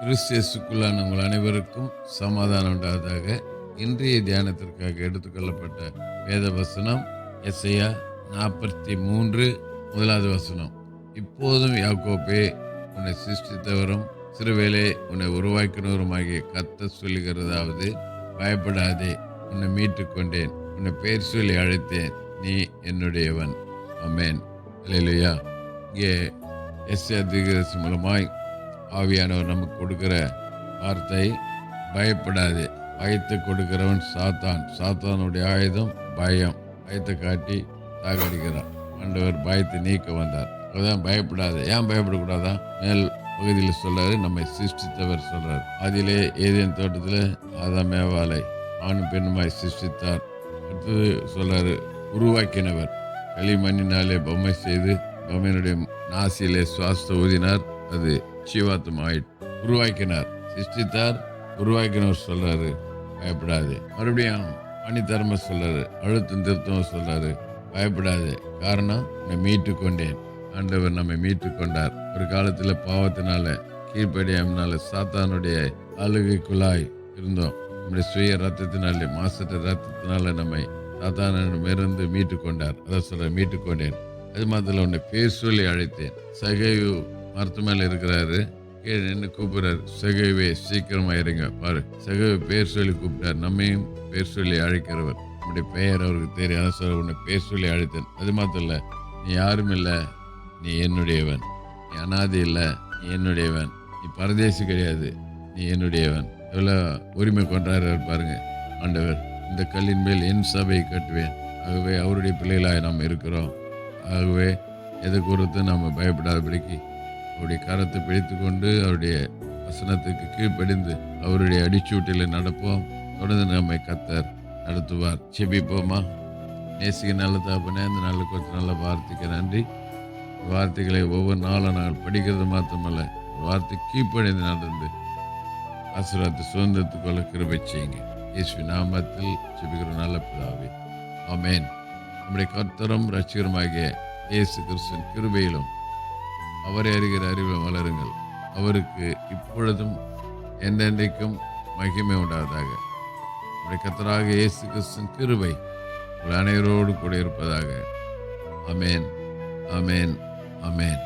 கிறிஸ்தியசுக்குள்ளான உங்கள் அனைவருக்கும் சமாதானம் உண்டாவதாக இன்றைய தியானத்திற்காக எடுத்துக்கொள்ளப்பட்ட வேத வசனம் எஸ்ஐயா நாற்பத்தி மூன்று முதலாவது வசனம். இப்போதும் யாக்கோப்பே உன்னை சிருஷ்டித்தவரும் சிறுவேலே உன்னை உருவாக்கினவருமாகிய கத்த சொல்லுகிறதாவது பயப்படாதே உன்னை மீட்டு கொண்டேன் உன்னை பெயர் சொல்லி அழைத்தேன் நீ என்னுடையவன். அமேன் இல்லையா இங்கே எஸ் அதிகரசு மூலமாய் ஆவியானவர் நமக்கு கொடுக்கிற வார்த்தை பயப்படாது. பயத்தை கொடுக்கிறவன் சாத்தான். சாத்தானுடைய ஆயுதம் பயம். பயத்தை காட்டி சாகடிக்கிறான். ஆண்டவர் பயத்தை நீக்க வந்தார். அதான் பயப்படாது. ஏன் பயப்படக்கூடாதா? மேல் பகுதியில் சொல்றாரு நம்மை சிருஷ்டித்தவர் சொல்கிறார் அதிலே ஏதேன் தோட்டத்தில் ஆதாமேவாலை ஆணும் பெண்ணுமாய் சிருஷ்டித்தார். அடுத்தது சொல்றாரு உருவாக்கினவர். களிமண்ணினாலே பொம்மை செய்து பொம்மையினுடைய நாசியிலே சுவாசத்தை ஊதினார் அது ஜீவாத்தம் உருவாக்கினார். சிருஷ்டித்தார் உருவாக்கினவர் சொல்றாரு பயப்படாது. மறுபடியும் பணித்தரம சொல்றாரு அழுத்தம் திருத்தம் சொல்றாரு பயப்படாது. காரணம் நான் மீட்டு கொண்டேன். ஆண்டவர் நம்மை மீட்டு கொண்டார். ஒரு காலத்தில் பாவத்தினால கீழ்ப்படியாமனால சாத்தானுடைய அழுகைக்குழாய் இருந்தோம். நம்முடைய சுய ரத்தத்தினாலே மாசற்ற ரத்தத்தினால நம்மை சாத்தானிடமிருந்து மீட்டு கொண்டார். அதை சொல்ற மீட்டு கொண்டேன். அது மாத்திரம் உன்னை பேர் சொல்லி அழைத்தேன். சகைவு மரத்து இருக்கிறாரு. கீழே நின்று கூப்பிடுறாரு. சகைவே சீக்கிரமாக இருங்க பாரு. சகைவு பேர் சொல்லி கூப்பிட்டார். நம்மையும் பேர் சொல்லி அழைக்கிறவர். நம்முடைய பெயர் அவருக்கு தெரியாத சொல்ல உன்னை பேர் சொல்லி அழைத்தேன். அது மாத்திரம் நீ யாரும் இல்லை நீ என்னுடையவன். நீ அனாதி இல்லை நீ என்னுடையவன். நீ பரதேசி கிடையாது நீ என்னுடையவன். எவ்வளோ உரிமை கொண்டாடுறார் பாருங்க ஆண்டவர். இந்த கல்லின் மேல் என் சபையை கட்டுவேன். ஆகவே அவருடைய பிள்ளைகளாக நாம் இருக்கிறோம். ஆகவே எதை குறித்து நம்ம பயப்படாதபடிக்கு அவருடைய கரத்தை பிடித்து கொண்டு அவருடைய வசனத்துக்கு கீழ்ப்படிந்து அவருடைய அடிச்சூட்டில் நடப்போம். தொடர்ந்து நம்மை கத்தர் நடத்துவார். செபிப்போமா நேசிக்க நல்ல தாப்பனே இந்த நல்ல கொஞ்சம் நல்ல வார்த்தைக்கு நன்றி. வார்த்தைகளை ஒவ்வொரு நாளும் நாங்கள் படிக்கிறது மாத்திரமல்ல வார்த்தை கீழ்ப்படிந்து நடந்து ஆசீர்வாதத்தை சுதந்திரத்துக்குள்ள கிருபை செய்யுங்க. இயேசு நாமத்தில் செபிக்கிற நல்ல பிதாவே. ஆமேன். நம்முடைய கர்த்தரும் ரட்சிகருமாகிய இயேசு கிறிஸ்துவின் கிருபையிலும் அவரை அறிகிற அறிவில் வளருங்கள். அவருக்கு இப்பொழுதும் என்றென்றைக்கும் மகிமை உண்டாவதாக. நம்முடைய கர்த்தராக இயேசு கிறிஸ்துவின் கிருபை உங்கள் அனைவரோடு கூட இருப்பதாக. அமேன் அமேன் அமேன்